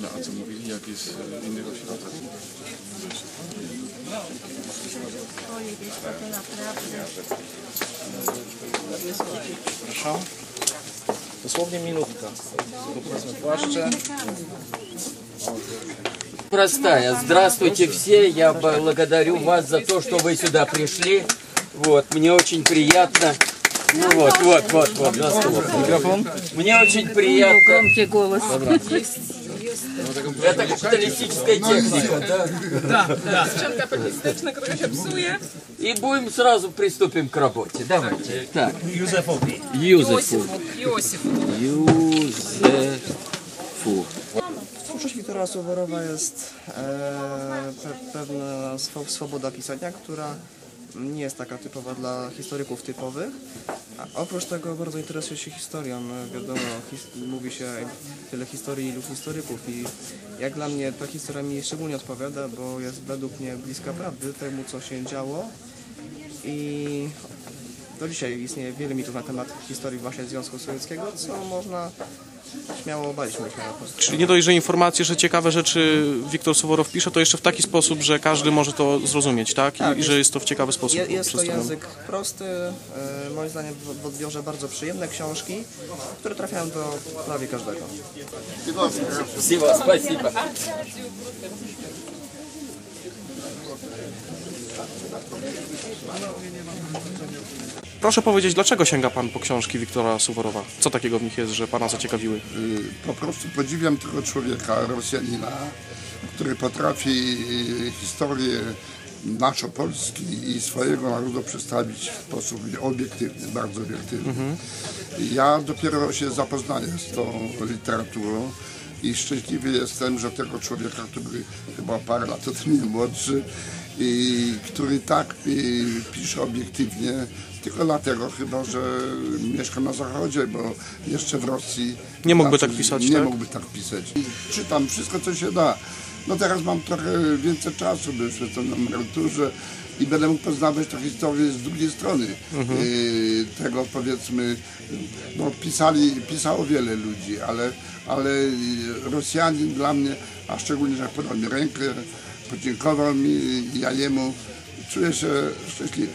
No a co mówili, jak jest w innych ośrodkach? Proszę. Dosłownie minutka. Powiedzmy płaszcze. Простая. Здравствуйте все. Я благодарю вас за то, что вы сюда пришли. Вот, мне очень приятно. Ну вот, вот, вот, вот. Mikrofon. Мне очень приятно. Громкий голос. Это капиталистическая техника, да? Sprzęt kapitalistyczny, który się psuje. И будем сразу приступим к работе. Давайте. Так. Юзефу. Józef. Józef. Юзефу. Twórczość Suworowa jest e, pe, pewna swo- swoboda pisania, która nie jest taka typowa dla historyków typowych. A oprócz tego bardzo interesuje się historią. Wiadomo, his, mówi się tyle historii, ilu historyków i jak dla mnie ta historia mi szczególnie odpowiada, bo jest według mnie bliska prawdy, temu co się działo i do dzisiaj istnieje wiele mitów na temat historii właśnie Związku Sowieckiego, co można śmiało obalić, myślę. po prostu. Czyli nie dość, że informacje, że ciekawe rzeczy Wiktor Suworow pisze, to jeszcze w taki sposób, że każdy może to zrozumieć, tak? I, Tak, i że jest to w ciekawy sposób Je, jest to przedstawione. język prosty, e, moim zdaniem w w odbiorze bardzo przyjemne książki, które trafiają do prawie każdego. Спасибо, спасибо. Proszę powiedzieć, dlaczego sięga Pan po książki Wiktora Suworowa? Co takiego w nich jest, że Pana zaciekawiły? Po prostu podziwiam tego człowieka, Rosjanina, który potrafi e, historię naszą Polski i swojego narodu przedstawić w sposób obiektywny, bardzo obiektywny. Ja dopiero się zapoznaję z tą literaturą i szczęśliwy jestem, że tego człowieka, który chyba parę lat ode mnie młodszy, i który tak y, pisze obiektywnie, tylko dlatego chyba, że mieszka na zachodzie, bo jeszcze w Rosji Nie mógłby tak pisać, Nie tak? mógłby tak pisać. Czytam wszystko, co się da. No teraz mam trochę więcej czasu, bo już jestem na emeryturze i będę mógł poznawać tę historię z drugiej strony. Mhm. Y, tego powiedzmy, no pisali, pisało wiele ludzi, ale, ale y, Rosjanin dla mnie, a szczególnie, że podał mi rękę, podziękował mi i ja jemu, czuję się szczęśliwy.